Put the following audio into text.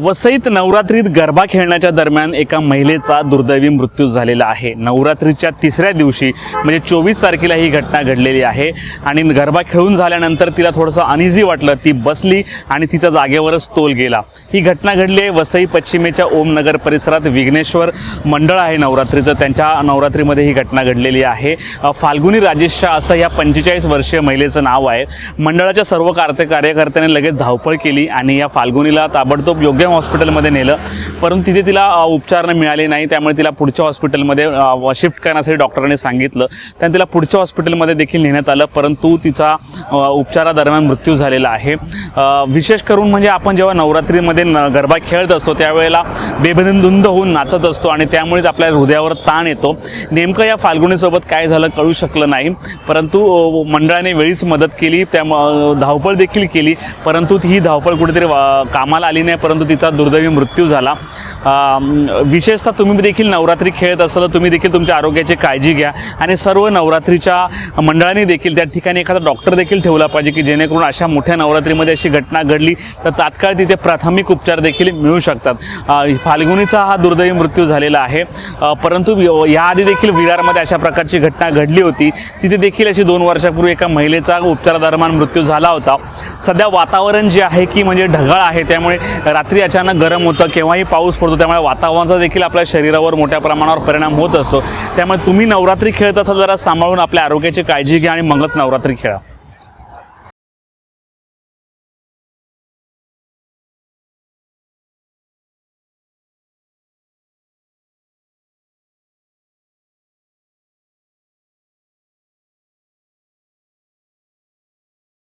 वसईत नवरात्रीत गरबा खेळण्याच्या दरम्यान एका महिलेचा दुर्दैवी मृत्यू झालेला आहे. नवरात्रीच्या तिसऱ्या दिवशी म्हणजे चोवीस तारखेला ही घटना घडलेली आहे आणि गरबा खेळून झाल्यानंतर तिला थोडंसं अनिझी वाटलं. ती बसली आणि तिचा जागेवरच तोल गेला. ही घटना घडली आहे वसई पश्चिमेच्या ओमनगर परिसरात विघ्नेश्वर मंडळ आहे नवरात्रीचं. त्यांच्या नवरात्रीमध्ये ही घटना घडलेली आहे. फाल्गुनी राजेश शाह असं या पंचेचाळीस वर्षीय महिलेचं नाव आहे. मंडळाच्या सर्व कार्य कार्यकर्त्यांनी लगेच धावपळ केली आणि या फाल्गुनीला ताबडतोब योग्य हॉस्पिटलमध्ये नेलं. परंतु तिथे तिला उपचार मिळाले नाही. त्यामुळे तिला पुढच्या हॉस्पिटलमध्ये शिफ्ट करण्यासाठी डॉक्टरांनी सांगितलं. त्याने तिला पुढच्या हॉस्पिटलमध्ये देखील नेण्यात आलं. परंतु तिचा उपचारादरम्यान मृत्यू झालेला आहे. विशेष करून म्हणजे आपण जेव्हा नवरात्रीमध्ये न गरबा खेळत असतो त्यावेळेला बेबंधुंद होऊन नाचत असतो आणि त्यामुळेच आपल्या हृदयावर ताण येतो. नेमकं या फाल्गुनीसोबत काय झालं कळू शकलं नाही. परंतु मंडळाने वेळीच मदत केली. त्या धावपळ देखील केली. परंतु ही धावपळ कुठेतरी वा- कामाला आली नाही. परंतु ती तिचा दुर्दैवी मृत्यू झाला. विशेषतः तुम्ही देखील नवरात्री खेळत असाल तर तुम्ही देखील तुमच्या आरोग्याची काळजी घ्या. आणि सर्व नवरात्रीच्या मंडळांनी देखील त्या ठिकाणी एखादा डॉक्टर देखील ठेवला पाहिजे की जेणेकरून अशा मोठ्या नवरात्रीमध्ये अशी घटना घडली तर तात्काळ तिथे प्राथमिक उपचार देखील मिळू शकतात. फाल्गुनीचा हा दुर्दैवी मृत्यू झालेला आहे. परंतु याआधी देखील विरारमध्ये अशा प्रकारची घटना घडली होती. तिथे देखील अशी दोन वर्षापूर्वी एका महिलेचा उपचारादरम्यान मृत्यू झाला होता. सध्या वातावरण जे आहे की म्हणजे ढगाळ आहे त्यामुळे रात्री अचानक गरम होतं केव्हाही पाऊस पडतो. त्यामुळे वातावरणाचा देखील आपल्या शरीरावर मोठ्या प्रमाणावर परिणाम होत असतो. त्यामुळे तुम्ही नवरात्री खेळत असाल जरा सांभाळून आपल्या आरोग्याची काळजी घ्या आणि मगच नवरात्री खेळा.